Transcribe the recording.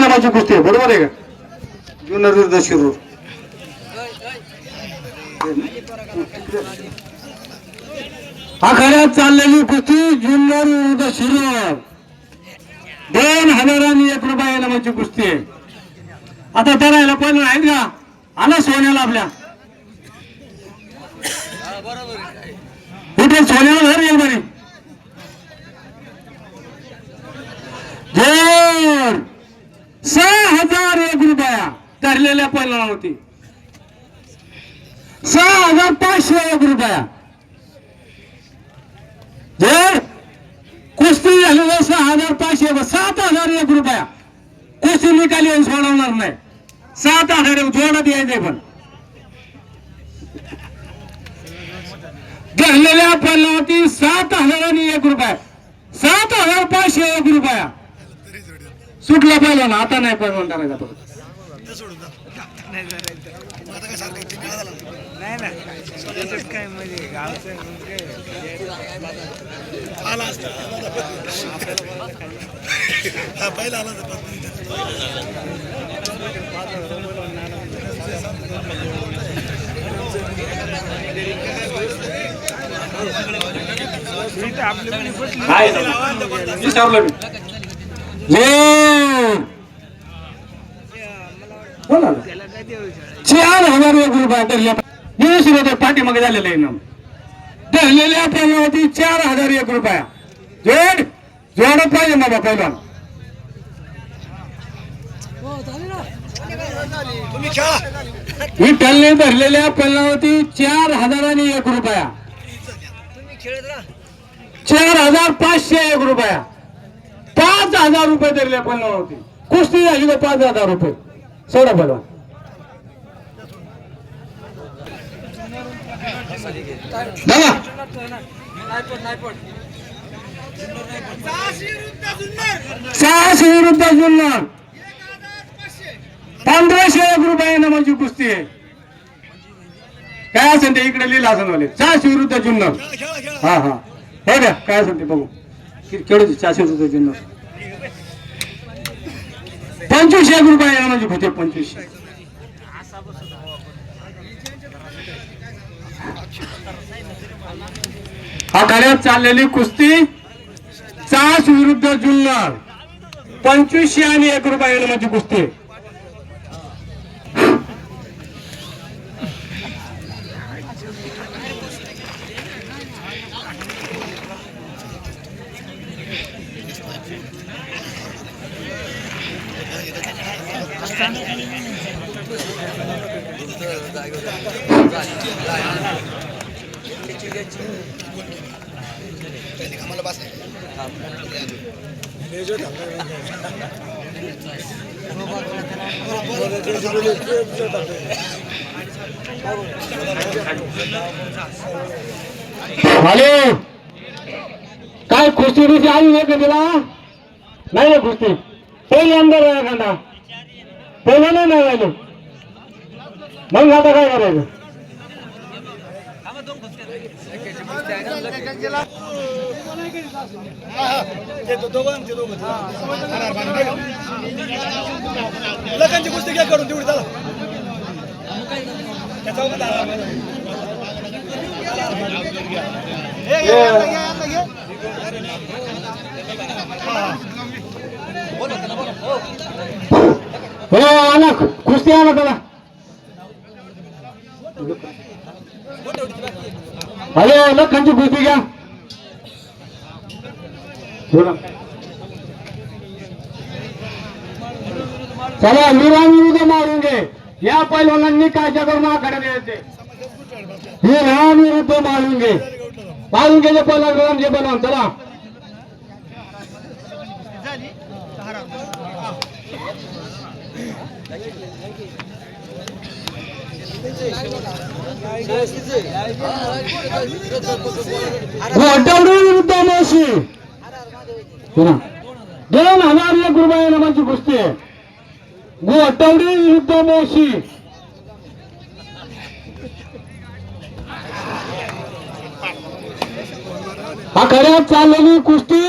नामाची कुस्ती आहे बरोबर आहे का? जुन्नर विरुद्ध शिरूर. आखाड्यात चाललेली कुस्ती जुन्नर विरुद्ध शिरूर. दोन हजारांनी एक रुपया नामाची कुस्ती आहे. आता त्याला याला पण आहेत का? आला सोन्याला आपल्या. कुठे सोन्याला धर येईल बरी जोर सहा हजार एक रुपया धरलेल्या पैलवानावरती. सहा हजार पाचशे एक रुपया जर कुस्ती झालेलं सहा हजार पाचशे सात हजार एक रुपया कुस्ती निकाली सोडवणार नाही. सात हजार एक जोडात यायचंय पण. धरलेल्या पैलावरती सात हजार आणि एक रुपया सात हजार पाचशे एक रुपया सुटला पहिला आता नाही पहिलवान करायचा तो नाही ना त्याच्यात काय म्हणजे गावचं म्हणजे इथं आपली मुली बसली काय विचारलं मी जोर. हो ना. चार हजार एक रुपया धरल्या दिवस होते पाठीमागे झालेलं आहे ना धरलेल्या पैलवानावरती चार हजार एक रुपया। जोड जोड पाहिजे बाबा पहिला। ही टल्ले धरलेल्या पैलवानावरती चार हजारांनी एक रुपया। चार हजार पाचशे एक रुपया। पाच हजार रुपये धरल्या पैलवानावरती कुस्ती झाली पाच हजार रुपये। सोडा दादा. सहाशे विरुद्ध जुन्नर. पंधराशे एक रुपये ना म्हणजे कुस्ती आहे. काय असेल ते इकडे लिहिलं असेल वाले सहाशे विरुद्ध जुन्नर. हा हा. हो द्या काय असेल ते बघू. कि- केवढे चारशे रुपये जुन्नर. पंचवीसशे एक रुपये ना म्हणजे होते पंचवीसशे आखाड्यात चाललेली कुस्ती चास विरुद्ध जुन्नर. पंचवीसशे आणि एक रुपये म्हणजे कुस्ती. हॅलो काय कुस्ती बिस्ती आली नाही का तिला? नाही ना कुस्ती पहिली अंदर आहे एखादा पहिलं नाही नाही राहिलं मग आता काय करायचं? लकांची कुस्ती घ्या करून तेवढी चला. त्या चौकात आला. हो आला. कुस्ती आला त्याला. हॅलो लखांची कुस्ती घ्या. चला विराम विरुद्ध मारून घे. या पैलवानांनी काय करून आखाड्यात यायचे विराम विरुद्ध मारून घे. मारून घे पैलवान जे पैलवान चला. विरुद्ध मावशी दोन हजार एक रुपये नामाची कुस्ती आहे घोटावडी विरुद्ध हा खऱ्यात चाललेली कुस्ती.